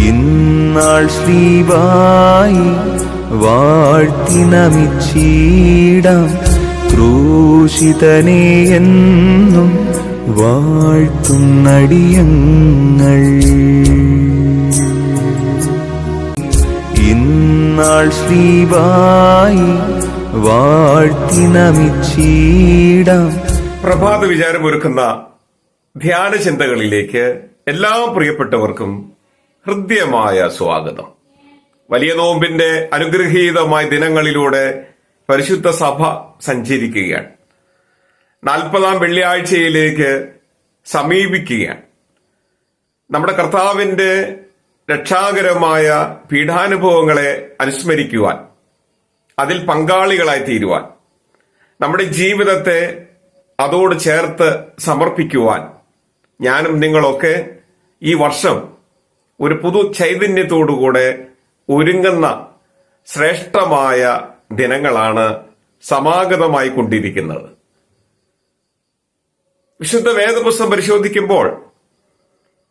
ഇന്നാൾ ശ്രീവായി വാഴ്ത്തി നമിച്ചീടാം ക്രൂശിതനെ എന്നും വാഴ്ത്തുന്നടിയങ്ങൾ. ഇന്നാൾ ശ്രീവായി വാഴ്ത്തി നമിച്ചീടാം പ്രഭാത വിചാരമൊരുക്കുന്ന ധ്യാന ചിന്തകളിലേക്ക് എല്ലാ പ്രിയപ്പെട്ടവർക്കും ഹൃദ്യമായ സ്വാഗതം. വലിയ നോമ്പിന്റെ അനുഗ്രഹീതമായ ദിനങ്ങളിലൂടെ പരിശുദ്ധ സഭ സഞ്ചരിക്കുകയാണ്. നാൽപ്പതാം വെള്ളിയാഴ്ചയിലേക്ക് സമീപിക്കുകയാണ്. നമ്മുടെ കർത്താവിന്റെ രക്ഷാകരമായ പീഠാനുഭവങ്ങളെ അനുസ്മരിക്കുവാൻ അതിൽ പങ്കാളികളായി തീരുവാൻ നമ്മുടെ ജീവിതത്തെ അതോട് ചേർത്ത് സമർപ്പിക്കുവാൻ ഞാനും നിങ്ങളൊക്കെ ഈ വർഷം ഒരു പുതു ചൈതന്യത്തോടുകൂടെ ഒരുങ്ങുന്ന ശ്രേഷ്ഠമായ ദിനങ്ങളാണ് സമാഗതമായി കൊണ്ടിരിക്കുന്നത്. വിശുദ്ധ വേദപുസ്തകം പരിശോധിക്കുമ്പോൾ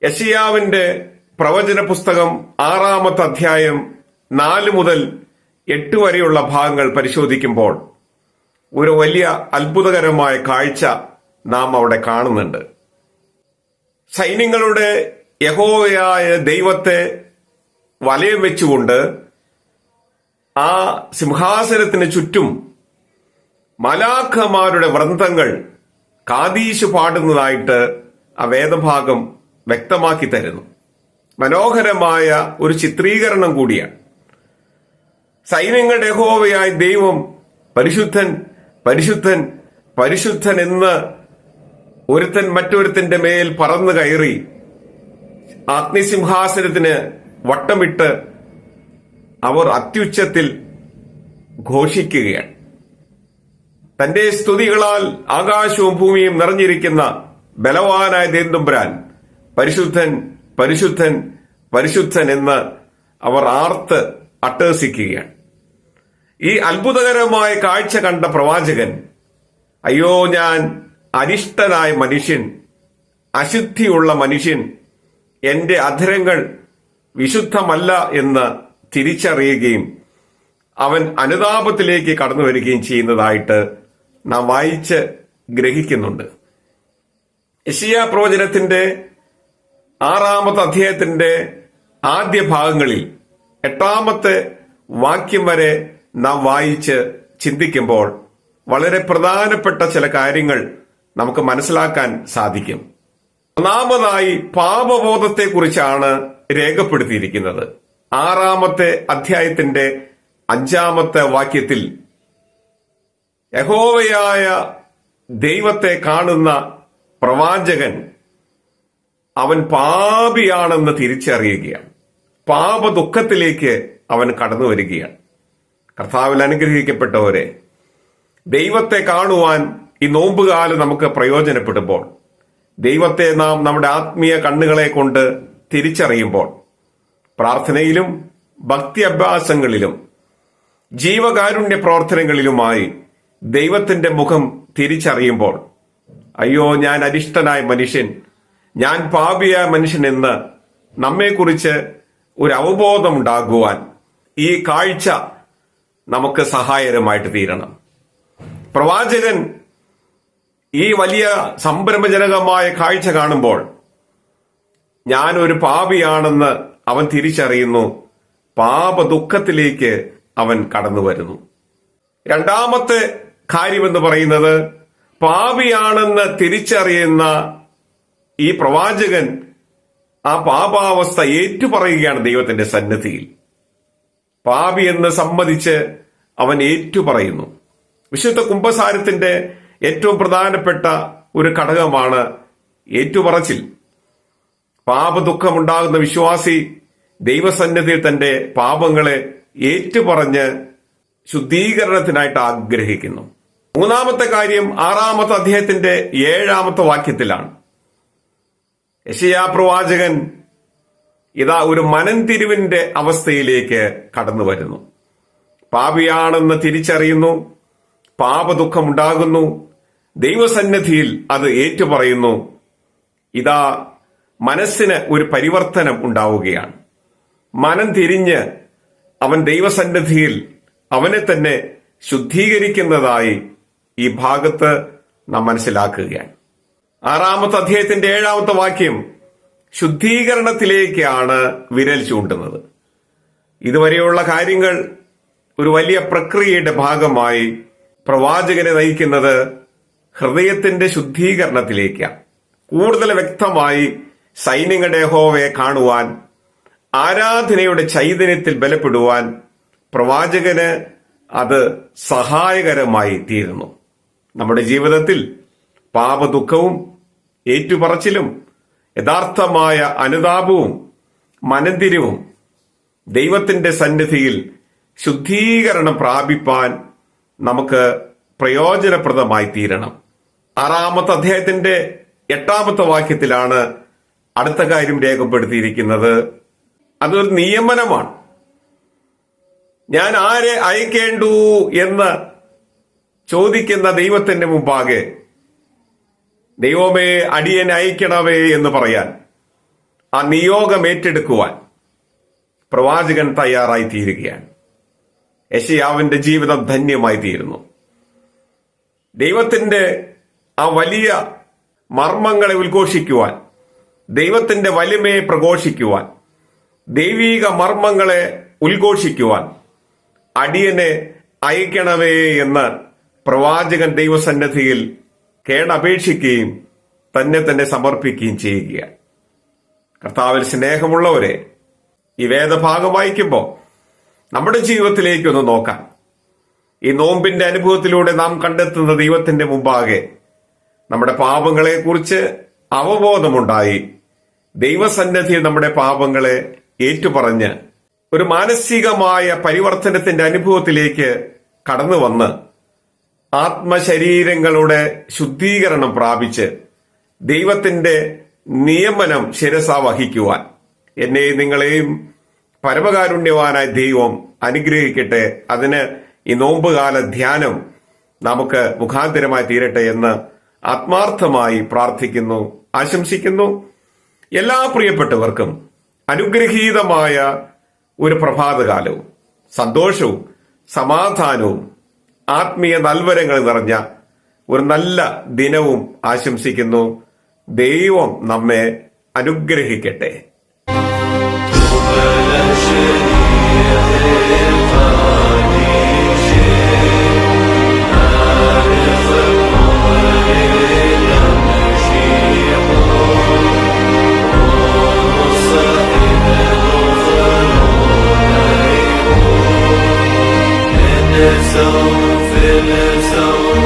യശിയാവിന്റെ പ്രവചന പുസ്തകം ആറാമത്തെ അധ്യായം നാല് മുതൽ എട്ട് വരെയുള്ള ഭാഗങ്ങൾ പരിശോധിക്കുമ്പോൾ ഒരു വലിയ അത്ഭുതകരമായ കാഴ്ച നാം അവിടെ കാണുന്നുണ്ട്. സൈന്യങ്ങളുടെ യഹോവയായ ദൈവത്തെ വലയം വെച്ചുകൊണ്ട് ആ സിംഹാസനത്തിന് ചുറ്റും മലാഖമാരുടെ വൃന്ദങ്ങൾ കാതീശ് പാടുന്നതായിട്ട് ആ വേദഭാഗം വ്യക്തമാക്കി തരുന്നു. മനോഹരമായ ഒരു ചിത്രീകരണം കൂടിയാണ്. സൈന്യങ്ങളുടെ യഹോവയായ ദൈവം പരിശുദ്ധൻ പരിശുദ്ധൻ പരിശുദ്ധൻ എന്ന് ഒരുത്തൻ മറ്റൊരുത്തന്റെ മേൽ പറന്നു കയറി അഗ്നിസിംഹാസനത്തിന് വട്ടമിട്ട് അവർ അത്യുച്ചത്തിൽ ഘോഷിക്കുകയാണ്. തന്റെ സ്തുതികളാൽ ആകാശവും ഭൂമിയും നിറഞ്ഞിരിക്കുന്ന ബലവാനായ ദേന്തുംബ്രാൻ പരിശുദ്ധൻ പരിശുദ്ധൻ പരിശുദ്ധൻ എന്ന് അവർ ആർത്ത് അട്ടഹസിക്കുകയാണ്. ഈ അത്ഭുതകരമായ കാഴ്ച കണ്ട പ്രവാചകൻ അയ്യോ ഞാൻ അരിഷ്ടനായ മനുഷ്യൻ അശുദ്ധിയുള്ള മനുഷ്യൻ എന്റെ അധരങ്ങൾ വിശുദ്ധമല്ല എന്ന് തിരിച്ചറിയുകയും അവൻ അനുതാപത്തിലേക്ക് കടന്നു വരികയും ചെയ്യുന്നതായിട്ട് നാം വായിച്ച് ഗ്രഹിക്കുന്നുണ്ട്. യശിയ പ്രവചനത്തിന്റെ ആറാമത്തെ അധ്യായത്തിന്റെ ആദ്യ ഭാഗങ്ങളിൽ എട്ടാമത്തെ വാക്യം വരെ നാം വായിച്ച് ചിന്തിക്കുമ്പോൾ വളരെ പ്രധാനപ്പെട്ട ചില കാര്യങ്ങൾ നമുക്ക് മനസ്സിലാക്കാൻ സാധിക്കും. ഒന്നാമതായി പാപബോധത്തെക്കുറിച്ചാണ് രേഖപ്പെടുത്തിയിരിക്കുന്നത്. ആറാമത്തെ അധ്യായത്തിന്റെ അഞ്ചാമത്തെ വാക്യത്തിൽ യഹോവയായ ദൈവത്തെ കാണുന്ന പ്രവാചകൻ അവൻ പാപിയാണെന്ന് തിരിച്ചറിയുകയാണ്. പാപദുഃഖത്തിലേക്ക് അവൻ കടന്നു വരികയാണ് കർത്താവിൽ അനുഗ്രഹിക്കപ്പെട്ടവരെ ദൈവത്തെ കാണുവാൻ ഈ നോമ്പുകാലം നമുക്ക് പ്രയോജനപ്പെടുമ്പോൾ ദൈവത്തെ നാം നമ്മുടെ ആത്മീയ കണ്ണുകളെ കൊണ്ട് തിരിച്ചറിയുമ്പോൾ പ്രാർത്ഥനയിലും ഭക്തി അഭ്യാസങ്ങളിലും ജീവകാരുണ്യ പ്രവർത്തനങ്ങളിലുമായി ദൈവത്തിന്റെ മുഖം തിരിച്ചറിയുമ്പോൾ അയ്യോ ഞാൻ അരിഷ്ടനായ മനുഷ്യൻ ഞാൻ പാപിയായ മനുഷ്യൻ എന്ന് നമ്മെക്കുറിച്ച് ഒരു അവബോധം ഉണ്ടാകുവാൻ ഈ കാഴ്ച നമുക്ക് സഹായകരമായിട്ട് തീരണം. പ്രവാചകൻ ഈ വലിയ സംരംഭജനകമായ കാഴ്ച കാണുമ്പോൾ ഞാൻ ഒരു പാപിയാണെന്ന് അവൻ തിരിച്ചറിയുന്നു. പാപ ദുഃഖത്തിലേക്ക് അവൻ കടന്നു വരുന്നു. രണ്ടാമത്തെ കാര്യമെന്ന് പറയുന്നത് പാപിയാണെന്ന് തിരിച്ചറിയുന്ന ഈ പ്രവാചകൻ ആ പാപാവസ്ഥ ഏറ്റുപറയുകയാണ് ദൈവത്തിന്റെ സന്നിധിയിൽ. പാപി എന്ന് സമ്മതിച്ച് അവൻ ഏറ്റുപറയുന്നു. വിശുദ്ധ കുംഭസാരത്തിന്റെ ഏറ്റവും പ്രധാനപ്പെട്ട ഒരു ഘടകമാണ് ഏറ്റുപറച്ചിൽ. പാപദുഃഖമുണ്ടാകുന്ന വിശ്വാസി ദൈവസന്നിധിയിൽ തന്റെ പാപങ്ങളെ ഏറ്റുപറഞ്ഞ് ശുദ്ധീകരണത്തിനായിട്ട് ആഗ്രഹിക്കുന്നു. മൂന്നാമത്തെ കാര്യം ആറാമത്തെ അദ്ദേഹത്തിന്റെ ഏഴാമത്തെ വാക്യത്തിലാണ്. യശയാ പ്രവാചകൻ ഇതാ ഒരു മനംതിരിവിന്റെ അവസ്ഥയിലേക്ക് കടന്നു വരുന്നു. പാപിയാണെന്ന് തിരിച്ചറിയുന്നു. പാപദുഃഖമുണ്ടാകുന്നു. ദൈവസന്നിധിയിൽ അത് ഏറ്റുപറയുന്നു. ഇതാ മനസ്സിന് ഒരു പരിവർത്തനം ഉണ്ടാവുകയാണ്. മനം തിരിഞ്ഞ് അവൻ ദൈവസന്നിധിയിൽ അവനെ തന്നെ ശുദ്ധീകരിക്കുന്നതായി ഈ ഭാഗത്ത് നാം മനസ്സിലാക്കുകയാണ്. ആറാമത്തെ അധ്യായത്തിന്റെ ഏഴാമത്തെ വാക്യം ശുദ്ധീകരണത്തിലേക്കാണ് വിരൽ ചൂണ്ടുന്നത്. ഇതുവരെയുള്ള കാര്യങ്ങൾ ഒരു വലിയ പ്രക്രിയയുടെ ഭാഗമായി പ്രവാചകനെ നയിക്കുന്നത് ഹൃദയത്തിന്റെ ശുദ്ധീകരണത്തിലേക്കാണ് കൂടുതൽ വ്യക്തമായി സൈന്യങ്ങളുടെ ഹോവയെ കാണുവാൻ ആരാധനയുടെ ചൈതന്യത്തിൽ ബലപ്പെടുവാൻ പ്രവാചകന് അത് സഹായകരമായി തീരുന്നു. നമ്മുടെ ജീവിതത്തിൽ പാപദുഃഖവും ഏറ്റുപറച്ചിലും യഥാർത്ഥമായ അനുതാപവും മനന്തിരിവും ദൈവത്തിന്റെ സന്നിധിയിൽ ശുദ്ധീകരണം പ്രാപിപ്പാൻ നമുക്ക് പ്രയോജനപ്രദമായി തീരണം. ആറാമത്തെ അധ്യായത്തിന്റെ എട്ടാമത്തെ വാക്യത്തിലാണ് അടുത്ത കാര്യം രേഖപ്പെടുത്തിയിരിക്കുന്നത്. അതൊരു നിയമനമാണ്. ഞാൻ ആരെ അയക്കേണ്ടു എന്ന് ചോദിക്കുന്ന ദൈവത്തിന്റെ മുമ്പാകെ ദൈവമേ അടിയനെ അയക്കണമേ എന്ന് പറയാൻ ആ നിയോഗം ഏറ്റെടുക്കുവാൻ പ്രവാചകൻ തയ്യാറായി തീരുകയാണ് യശയാവിന്റെ ജീവിതം ധന്യമായി തീരുന്നു ദൈവത്തിന്റെ ആ വലിയ മർമ്മങ്ങളെ ഉദ്ഘോഷിക്കുവാൻ ദൈവത്തിന്റെ വലിമയെ പ്രഘോഷിക്കുവാൻ ദൈവീക മർമ്മങ്ങളെ ഉദ്ഘോഷിക്കുവാൻ അടിയനെ അയക്കണമേ എന്ന് പ്രവാചകൻ ദൈവസന്നിധിയിൽ കേടപേക്ഷിക്കുകയും തന്നെ തന്നെ സമർപ്പിക്കുകയും ചെയ്യുക. കർത്താവിൽ സ്നേഹമുള്ളവരെ ഈ വേദഭാഗം വായിക്കുമ്പോൾ നമ്മുടെ ജീവിതത്തിലേക്ക് ഒന്ന് നോക്കാം. ഈ നോമ്പിന്റെ അനുഭവത്തിലൂടെ നാം കണ്ടെത്തുന്ന ദൈവത്തിന്റെ മുമ്പാകെ നമ്മുടെ പാപങ്ങളെക്കുറിച്ച് അവബോധമുണ്ടായി. ദൈവസന്നിധിയിൽ നമ്മുടെ പാപങ്ങളെ ഏറ്റുപറഞ്ഞ് ഒരു മാനസികമായ പരിവർത്തനത്തിന്റെ അനുഭവത്തിലേക്ക് കടന്നു വന്ന് ആത്മശരീരങ്ങളുടെ ശുദ്ധീകരണം പ്രാപിച്ച് ദൈവത്തിന്റെ നിയമനം ശിരസ വഹിക്കുവാൻ. എന്നെയും നിങ്ങളെയും പരമകാരുണ്യവാനായ ദൈവം അനുഗ്രഹിക്കട്ടെ. അതിന് ഈ നോമ്പുകാല ധ്യാനം നമുക്ക് മുഖാന്തരമായി തീരട്ടെ എന്ന് ആത്മാർത്ഥമായി പ്രാർത്ഥിക്കുന്നു ആശംസിക്കുന്നു. എല്ലാ പ്രിയപ്പെട്ടവർക്കും അനുഗ്രഹീതമായ ഒരു പ്രഭാതകാലവും സന്തോഷവും സമാധാനവും ആത്മീയ നൽവരങ്ങൾ നിറഞ്ഞ ഒരു നല്ല ദിനവും ആശംസിക്കുന്നു. ദൈവം നമ്മെ അനുഗ്രഹിക്കട്ടെ. Philosophy